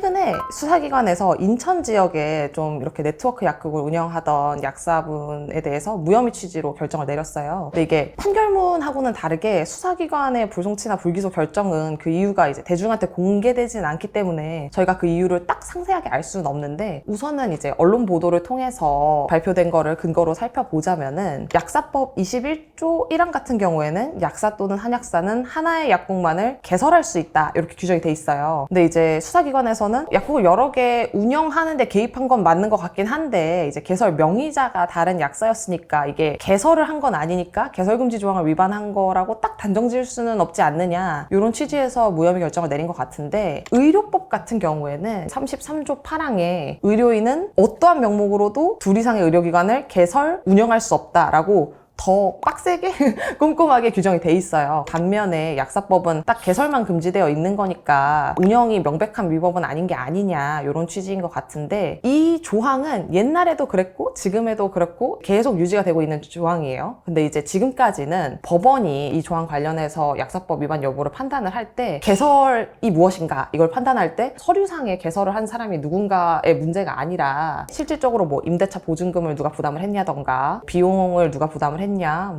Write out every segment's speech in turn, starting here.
최근에 수사기관에서 인천 지역에 좀 이렇게 네트워크 약국을 운영하던 약사분에 대해서 무혐의 취지로 결정을 내렸어요. 근데 이게 판결문하고는 다르게 수사기관의 불송치나 불기소 결정은 그 이유가 이제 대중한테 공개되진 않기 때문에 저희가 그 이유를 딱 상세하게 알 수는 없는데 우선은 이제 언론 보도를 통해서 발표된 거를 근거로 살펴보자면은 약사법 21조 1항 같은 경우에는 약사 또는 한약사는 하나의 약국만을 개설할 수 있다 이렇게 규정이 돼 있어요. 근데 이제 수사기관에서는 약국을 여러 개 운영하는데 개입한 건 맞는 것 같긴 한데 이제 개설 명의자가 다른 약사였으니까 이게 개설을 한 건 아니니까 개설금지 조항을 위반한 거라고 딱 단정 지을 수는 없지 않느냐. 이런 취지에서 무혐의 결정을 내린 것 같은데 의료법 같은 경우에는 33조 8항에 의료인은 어떠한 명목으로도 둘 이상의 의료기관을 개설 운영할 수 없다라고 더 빡세게 꼼꼼하게 규정이 돼 있어요. 반면에 약사법은 딱 개설만 금지되어 있는 거니까 운영이 명백한 위법은 아닌 게 아니냐 이런 취지인 것 같은데 이 조항은 옛날에도 그랬고 지금에도 그렇고 계속 유지가 되고 있는 조항이에요. 근데 이제 지금까지는 법원이 이 조항 관련해서 약사법 위반 여부를 판단을 할 때 개설이 무엇인가 이걸 판단할 때 서류상에 개설을 한 사람이 누군가의 문제가 아니라 실질적으로 뭐 임대차 보증금을 누가 부담을 했냐던가 비용을 누가 부담을 했냐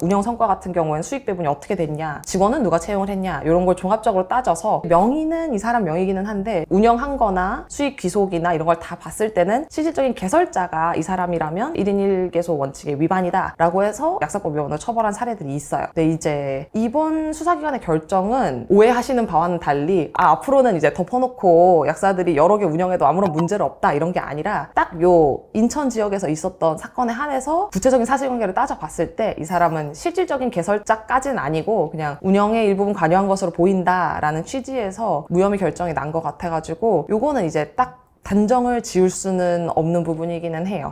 운영 성과 같은 경우에는 수익 배분이 어떻게 됐냐? 직원은 누가 채용을 했냐? 이런 걸 종합적으로 따져서 명의는 이 사람 명의기는 한데 운영한 거나 수익 귀속이나 이런 걸 다 봤을 때는 실질적인 개설자가 이 사람이라면 1인 1개소 원칙의 위반이다 라고 해서 약사법 위반으로 처벌한 사례들이 있어요. 근데 이제 이번 수사기관의 결정은 오해하시는 바와는 달리 아 앞으로는 이제 덮어놓고 약사들이 여러 개 운영해도 아무런 문제는 없다 이런 게 아니라 딱 요 인천 지역에서 있었던 사건에 한해서 구체적인 사실관계를 따져봤을 때이 사람은 실질적인 개설자까지는 아니고 그냥 운영에 일부분 관여한 것으로 보인다라는 취지에서 무혐의 결정이 난 것 같아가지고 요거는 이제 딱 단정을 지을 수는 없는 부분이기는 해요.